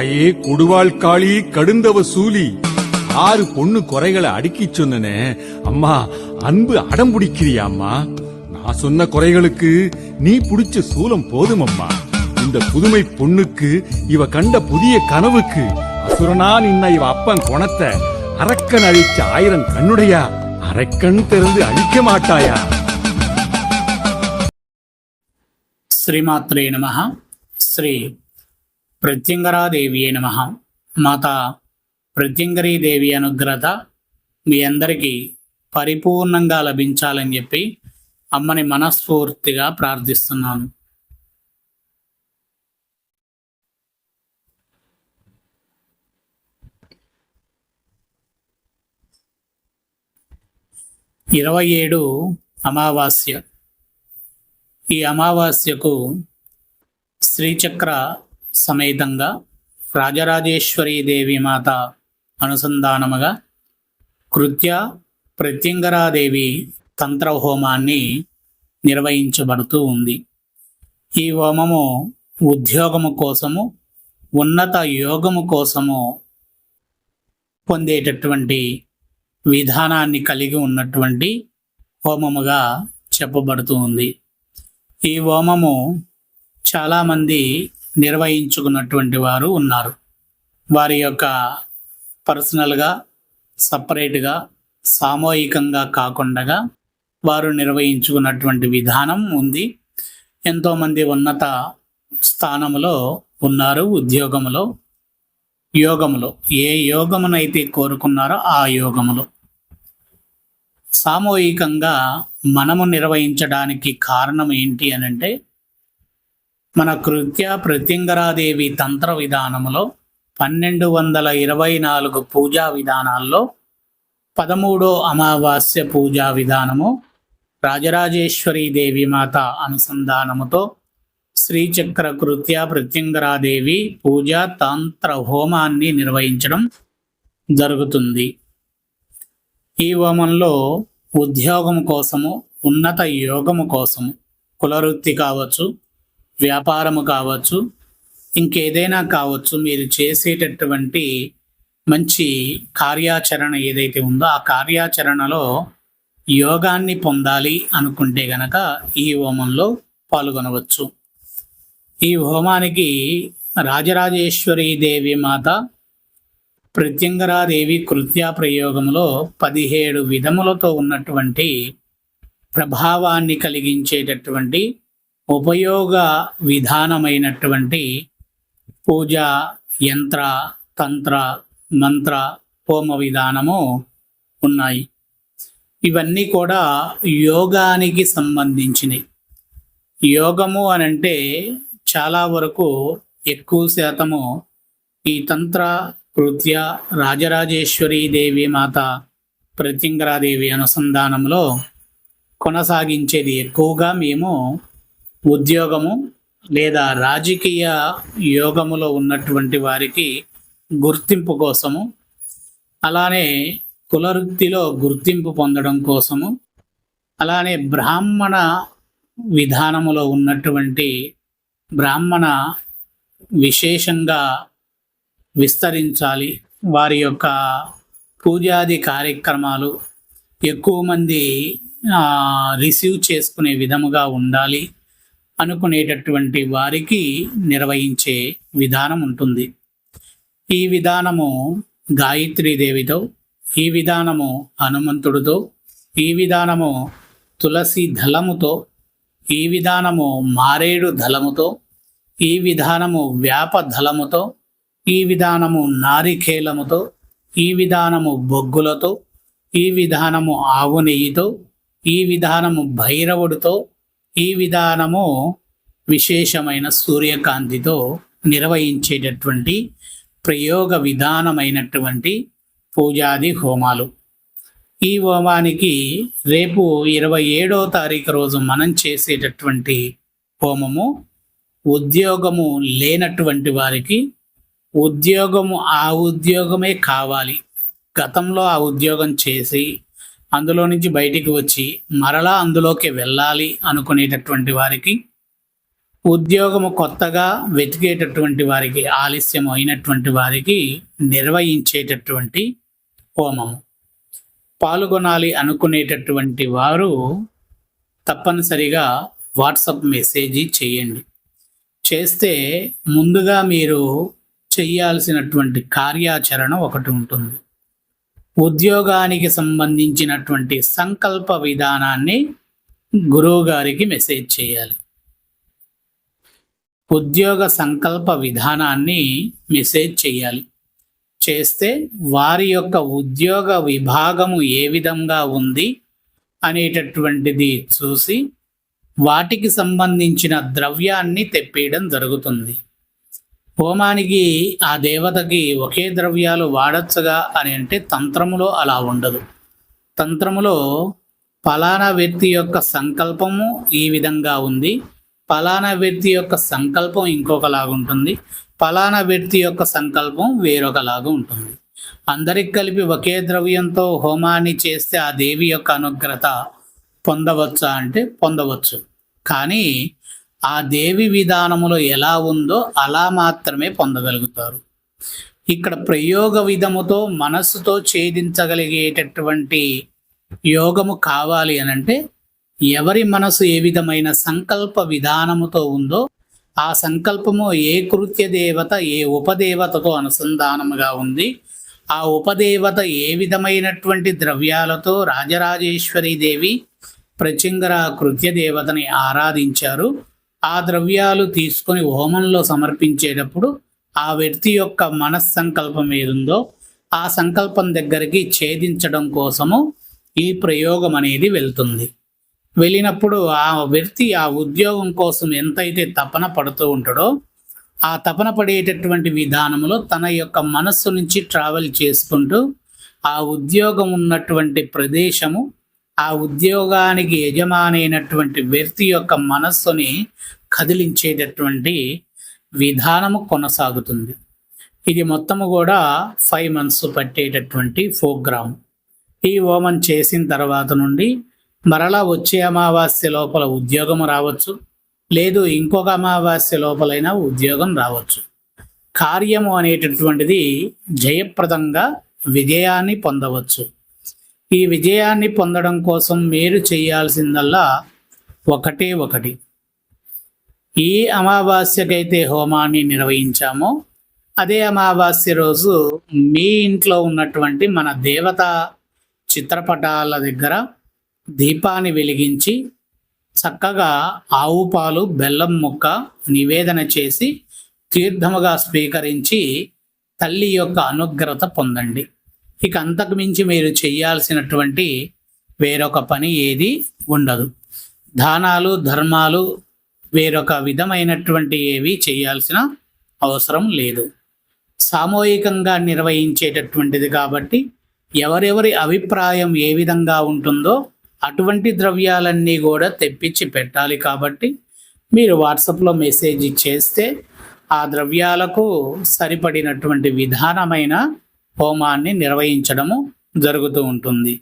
தாயே கொடுவாழ்காளி கடுந்தவ சூலி. ஆறு பொண்ணு குறைகளை அடுக்கி சொன்னனே. அம்மா அன்பு அடம் பிடிக்கிறியா அம்மா? நான் சொன்ன குறைகளுக்கு நீ புடிச்ச சூலம் போதும் அம்மா. இந்த புதுமை பொண்ணுக்கு இவ கண்ட புதிய கனவுக்கு அசுரனா நின்ன இவ அப்பன் குணத்தை அரக்கன் அழிச்ச ஆயிரம் கண்ணுடையா? அரக்கண் திறந்து அழிக்க மாட்டாயா? ஸ்ரீமாத்ரே நமகா ஸ்ரீ ప్రత్యంగరాదేవియే నమ. మాత ప్రత్యంగరీదేవి అనుగ్రహత మీ అందరికీ పరిపూర్ణంగా లభించాలని చెప్పి అమ్మని మనస్ఫూర్తిగా ప్రార్థిస్తున్నాను. ఇరవై ఏడు అమావాస్య. ఈ అమావాస్యకు శ్రీచక్ర సమేతంగా రాజరాజేశ్వరీదేవి మాత అనుసంధానముగా కృత్య ప్రత్యంగరాదేవి తంత్ర హోమాన్ని నిర్వహించబడుతూ ఉంది. ఈ హోమము ఉద్యోగము కోసము ఉన్నత యోగము కోసము పొందేటటువంటి విధానాన్ని కలిగి ఉన్నటువంటి హోమముగా చెప్పబడుతూ ఉంది. ఈ హోమము చాలామంది నిర్వహించుకున్నటువంటి వారు ఉన్నారు. వారి యొక్క పర్సనల్గా సపరేట్గా సామూహికంగా కాకుండా వారు నిర్వహించుకున్నటువంటి విధానం ఉంది. ఎంతోమంది ఉన్నత స్థానంలో ఉన్నారు ఉద్యోగంలో యోగములో. ఏ యోగమునైతే కోరుకున్నారో ఆ యోగములో. సామూహికంగా మనము నిర్వహించడానికి కారణం ఏంటి అని అంటే మన కృత్య ప్రత్యంగరాదేవి తంత్ర విధానములో పన్నెండు వందల ఇరవై నాలుగు పూజా విధానాల్లో పదమూడో అమావాస్య పూజా విధానము రాజరాజేశ్వరి దేవి మాత అనుసంధానముతో శ్రీచక్ర కృత్య ప్రత్యంగరాదేవి పూజ తంత్ర హోమాన్ని నిర్వహించడం జరుగుతుంది. ఈ హోమంలో ఉద్యోగం కోసము ఉన్నత యోగము కోసము కులవృత్తి కావచ్చు వ్యాపారము కావచ్చు ఇంకేదైనా కావచ్చు మీరు చేసేటటువంటి మంచి కార్యాచరణ ఏదైతే ఉందో ఆ కార్యాచరణలో యోగాన్ని పొందాలి అనుకుంటే గనక ఈ హోమంలో పాల్గొనవచ్చు. ఈ హోమానికి రాజరాజేశ్వరి దేవి మాత ప్రత్యంగరాదేవి కృత్యా ప్రయోగంలో పదిహేడు విధములతో ఉన్నటువంటి ప్రభావాన్ని కలిగించేటటువంటి ఉపయోగ విధానమైనటువంటి పూజ యంత్ర తంత్ర మంత్ర హోమ విధానము ఉన్నాయి. ఇవన్నీ కూడా యోగానికి సంబంధించినవి యోగము అని అంటే చాలా వరకు ఎక్కువ శాతము ఈ తంత్ర కృత్య రాజరాజేశ్వరి దేవి మాత ప్రత్యంగరాదేవి అనుసంధానంలో కొనసాగించేది ఎక్కువగా మేము ఉద్యోగము లేదా రాజకీయ యోగములో ఉన్నటువంటి వారికి గుర్తింపు కోసము అలానే కులవృత్తిలో గుర్తింపు పొందడం కోసము అలానే బ్రాహ్మణ విధానములో ఉన్నటువంటి బ్రాహ్మణ విశేషంగా విస్తరించాలి. వారి యొక్క పూజాది కార్యక్రమాలు ఎక్కువ మంది రిసీవ్ చేసుకునే విధముగా ఉండాలి. అనుకునేటటువంటి వారికి నిర్వహించే విధానం ఉంటుంది. ఈ విధానము గాయత్రీ దేవితో ఈ విధానము హనుమంతుడితో ఈ విధానము తులసి దళముతో ఈ విధానము మారేడు దళముతో ఈ విధానము వ్యాప దళముతో ఈ విధానము నారికేలముతో ఈ విధానము బొగ్గులతో ఈ విధానము ఆవు నెయ్యితో ఈ విధానము భైరవుడితో ఈ విధానము విశేషమైన సూర్యకాంతితో నిర్వహించేటటువంటి ప్రయోగ విధానమైనటువంటి పూజాది హోమాలు. ఈ హోమానికి రేపు ఇరవై ఏడో తారీఖు రోజు మనం చేసేటటువంటి హోమము ఉద్యోగము లేనటువంటి వారికి ఉద్యోగము ఆ ఉద్యోగమే కావాలి. గతంలో ఆ ఉద్యోగం చేసి అందులో నుంచి బయటికి వచ్చి మరలా అందులోకి వెళ్ళాలి అనుకునేటటువంటి వారికి ఉద్యోగము కొత్తగా వెతికేటటువంటి వారికి ఆలస్యం అయినటువంటి వారికి నిర్వహించేటటువంటి హోమము. పాల్గొనాలి అనుకునేటటువంటి వారు తప్పనిసరిగా వాట్సప్ మెసేజ్ చేయండి. చేస్తే ముందుగా మీరు చేయాల్సినటువంటి కార్యాచరణ ఒకటి ఉంటుంది. ఉద్యోగానికి సంబంధించినటువంటి సంకల్ప విధానాన్ని గురువుగారికి మెసేజ్ చేయాలి. ఉద్యోగ సంకల్ప విధానాన్ని మెసేజ్ చేయాలి. చేస్తే వారి యొక్క ఉద్యోగ విభాగము ఏ విధంగా ఉంది అనేటటువంటిది చూసి వాటికి సంబంధించిన ద్రవ్యాన్ని తెప్పియడం జరుగుతుంది. హోమానికి ఆ దేవతకి ఒకే ద్రవ్యాలు వాడచ్చగా అని అంటే తంత్రములో అలా ఉండదు. తంత్రములో ఫలానా వ్యక్తి యొక్క సంకల్పము ఈ విధంగా ఉంది. ఫలానా వ్యక్తి యొక్క సంకల్పం ఇంకొకలాగా ఉంటుంది. ఫలానా వ్యక్తి యొక్క సంకల్పం వేరొకలాగా ఉంటుంది. అందరికి కలిపి ఒకే ద్రవ్యంతో హోమాన్ని చేస్తే ఆ దేవి యొక్క అనుగ్రత పొందవచ్చా అంటే పొందవచ్చు. కానీ ఆ దేవి విధానములో ఎలా ఉందో అలా మాత్రమే పొందగలుగుతారు. ఇక్కడ ప్రయోగ విధముతో మనస్సుతో ఛేదించగలిగేటటువంటి యోగము కావాలి అని అంటే ఎవరి మనసు ఏ విధమైన సంకల్ప విధానముతో ఉందో ఆ సంకల్పము ఏ కృత్య దేవత ఏ ఉపదేవతతో అనుసంధానముగా ఉంది ఆ ఉపదేవత ఏ విధమైనటువంటి ద్రవ్యాలతో రాజరాజేశ్వరి దేవి ప్రచింగర కృత్య దేవతని ఆరాధించారు ఆ ద్రవ్యాలు తీసుకొని హోమంలో సమర్పించేటప్పుడు ఆ వ్యక్తి యొక్క మనస్సంకల్పం ఏదుందో ఆ సంకల్పం దగ్గరికి ఛేదించడం కోసము ఈ ప్రయోగం అనేది వెళ్తుంది. వెళ్ళినప్పుడు ఆ వ్యక్తి ఆ ఉద్యోగం కోసం ఎంతైతే తపన పడుతూ ఉంటాడో ఆ తపన పడేటటువంటి విధానంలో తన యొక్క మనస్సు నుంచి ట్రావెల్ చేసుకుంటూ ఆ ఉద్యోగం ఉన్నటువంటి ప్రదేశము ఆ ఉద్యోగానికి యజమానైనటువంటి వ్యక్తి యొక్క మనస్సుని కదిలించేటటువంటి విధానము కొనసాగుతుంది. ఇది మొత్తము కూడా ఫైవ్ మంత్స్ పట్టేటటువంటి ప్రోగ్రామ్ ఈ హోమం చేసిన తర్వాత నుండి మరలా వచ్చే అమావాస్య లోపల ఉద్యోగం రావచ్చు. లేదు ఇంకొక అమావాస్య లోపలైనా ఉద్యోగం రావచ్చు. కార్యము అనేటటువంటిది జయప్రదంగా విజయాన్ని పొందవచ్చు. ఈ విజయాన్ని పొందడం కోసం మీరు చేయాల్సిందల్లా ఒకటే ఒకటి. ఈ అమావాస్యకైతే హోమాన్ని నిర్వహించామో అదే అమావాస్య రోజు మీ ఇంట్లో ఉన్నటువంటి మన దేవత చిత్రపటాల దగ్గర దీపాన్ని వెలిగించి చక్కగా ఆవు పాలు బెల్లం ముక్క నివేదన చేసి తీర్థముగా స్వీకరించి తల్లి యొక్క అనుగ్రత పొందండి. ఇక అంతకుమించి మీరు చేయాల్సినటువంటి వేరొక పని ఏది ఉండదు. దానాలు ధర్మాలు వేరొక విధమైనటువంటి ఏవి చేయాల్సిన అవసరం లేదు. సామూహికంగా నిర్వహించేటటువంటిది కాబట్టి ఎవరెవరి అభిప్రాయం ఏ విధంగా ఉంటుందో అటువంటి ద్రవ్యాలన్నీ కూడా తెప్పించి పెట్టాలి కాబట్టి మీరు వాట్సాప్లో మెసేజ్ చేస్తే ఆ ద్రవ్యాలకు సరిపడినటువంటి విధానమైన హోమాన్ని నిర్వహించడము జరుగుతూ ఉంటుంది.